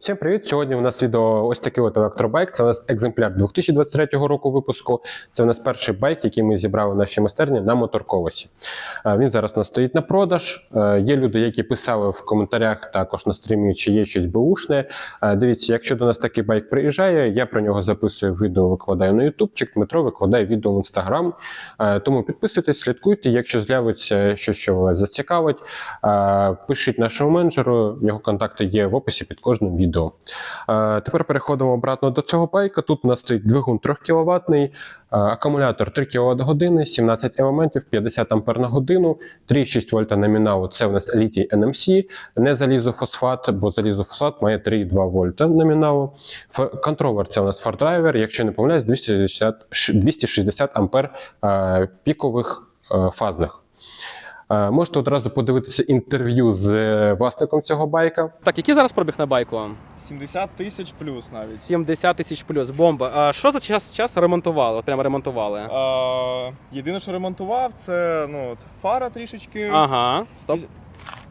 Всім привіт! Сьогодні у нас відео ось такий от електробайк. Це у нас екземпляр 2023 року випуску. Це у нас перший байк, який ми зібрали в нашій майстерні на моторколесі. Е, Він зараз у нас стоїть на продаж. Е, Є люди, які писали в коментарях також на стрімі, чи є щось беушне. Е, Дивіться, якщо до нас такий байк приїжджає, я про нього записую відео, викладаю на ютубчик. Дмитро викладає відео в інстаграм. Тому підписуйтесь, слідкуйте. Якщо з'явиться щось, що вас зацікавить, пишіть нашому менеджеру. Його контакти є в описі під кожним відео. Е, Тепер переходимо обратно до цього байка. Тут у нас стоїть двигун 3 кВт, акумулятор 3 кВт години, 17 елементів, 50 ампер на годину, 3,6 вольта номіналу. Це у нас літій NMC, не залізофосфат, бо залізофосфат має 3,2 вольта номіналу. Контролер це у нас фардрайвер, якщо не помиляюсь, 260, ш- 260 ампер е, пікових е, фазних. Е, Можете одразу подивитися інтерв'ю з е, власником цього байка. Так, який зараз пробіг на байку? 70 тисяч плюс навіть. 70 тисяч плюс. Бомба. А що за час, час ремонтували? От прямо ремонтували. А, єдине, що ремонтував, це ну, от, фара трішечки. Ага, стоп.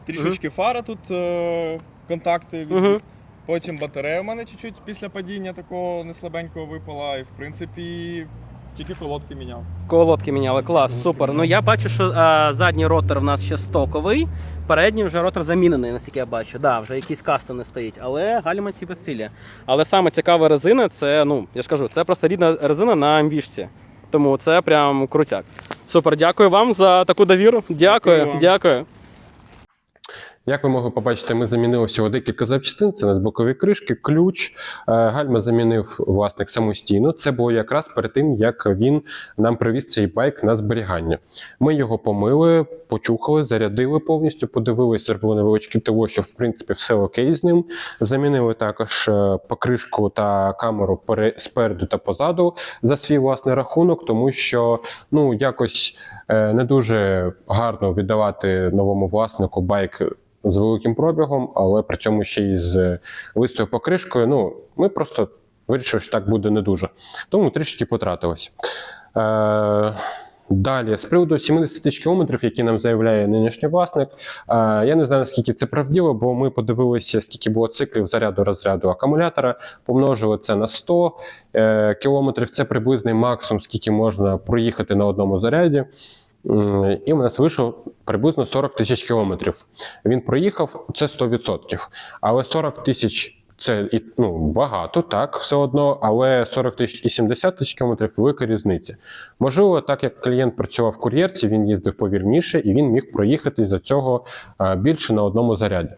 Трішечки фара тут е, контакти. від- Угу. Потім батарея у мене чуть-чуть після падіння такого неслабенького випала. І в принципі тільки колодки міняв. Колодки міняли. Клас, супер. Ну я бачу, що а, задній ротор в нас ще стоковий, передній вже ротор замінений, наскільки я бачу. Да, вже якийсь кастом не стоїть, але гальма ці безцілі. Але саме цікава резина, це, ну, я ж кажу, це просто рідна резина на мвішці. Тому це прям крутяк. Супер, дякую вам за таку довіру. Дякую, дякую. Як ви могли побачити, ми замінили всього декілька запчастин. Це у нас бокові кришки, ключ. Е, Гальма замінив власник самостійно. Це було якраз перед тим, як він нам привіз цей байк на зберігання. Ми його помили, почухали, зарядили повністю, подивилися, зробили невеличке ТО, що в принципі все окей з ним. Замінили також е, покришку та камеру пере- спереду та позаду за свій власний рахунок, тому що ну якось е, не дуже гарно віддавати новому власнику байк з великим пробігом, але при цьому ще й з листою покришкою. Ну, ми просто вирішили, що так буде не дуже. Тому трішки потратилось. Е, Далі, з приводу 70 тисяч кілометрів, які нам заявляє нинішній власник, е, я не знаю, наскільки це правдиво, бо ми подивилися, скільки було циклів заряду розряду акумулятора, помножили це на 100 е, кілометрів. Це приблизний максимум, скільки можна проїхати на одному заряді. І у нас вийшов приблизно 40 тисяч кілометрів. Він проїхав це 100%. Але 40 тисяч це і, ну, багато, так, все одно, але 40 тисяч і 70 тисяч кілометрів велика різниця. Можливо, так як клієнт працював в кур'єрці, він їздив повільніше і він міг проїхати за цього е, більше на одному заряді.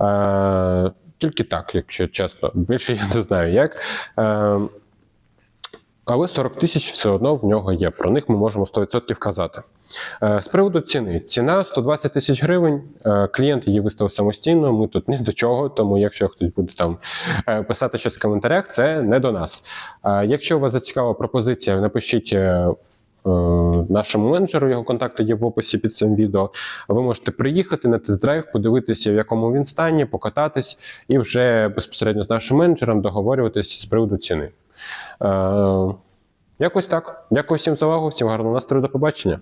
Е, Тільки так, якщо чесно, більше я не знаю як. Але 40 тисяч все одно в нього є. Про них ми можемо 100% казати. Е, З приводу ціни. Ціна 120 тисяч гривень. Е, Клієнт її виставив самостійно. Ми тут ні до чого. Тому, якщо хтось буде там е, писати щось в коментарях, це не до нас. Якщо вас зацікавила пропозиція, напишіть. Нашому менеджеру його контакти є в описі під цим відео. Ви можете приїхати на тест-драйв, подивитися, в якому він стані, покататись, і вже безпосередньо з нашим менеджером договорюватись з приводу ціни. Е, Якось так. Дякую всім за увагу, всім гарного настрою, до побачення.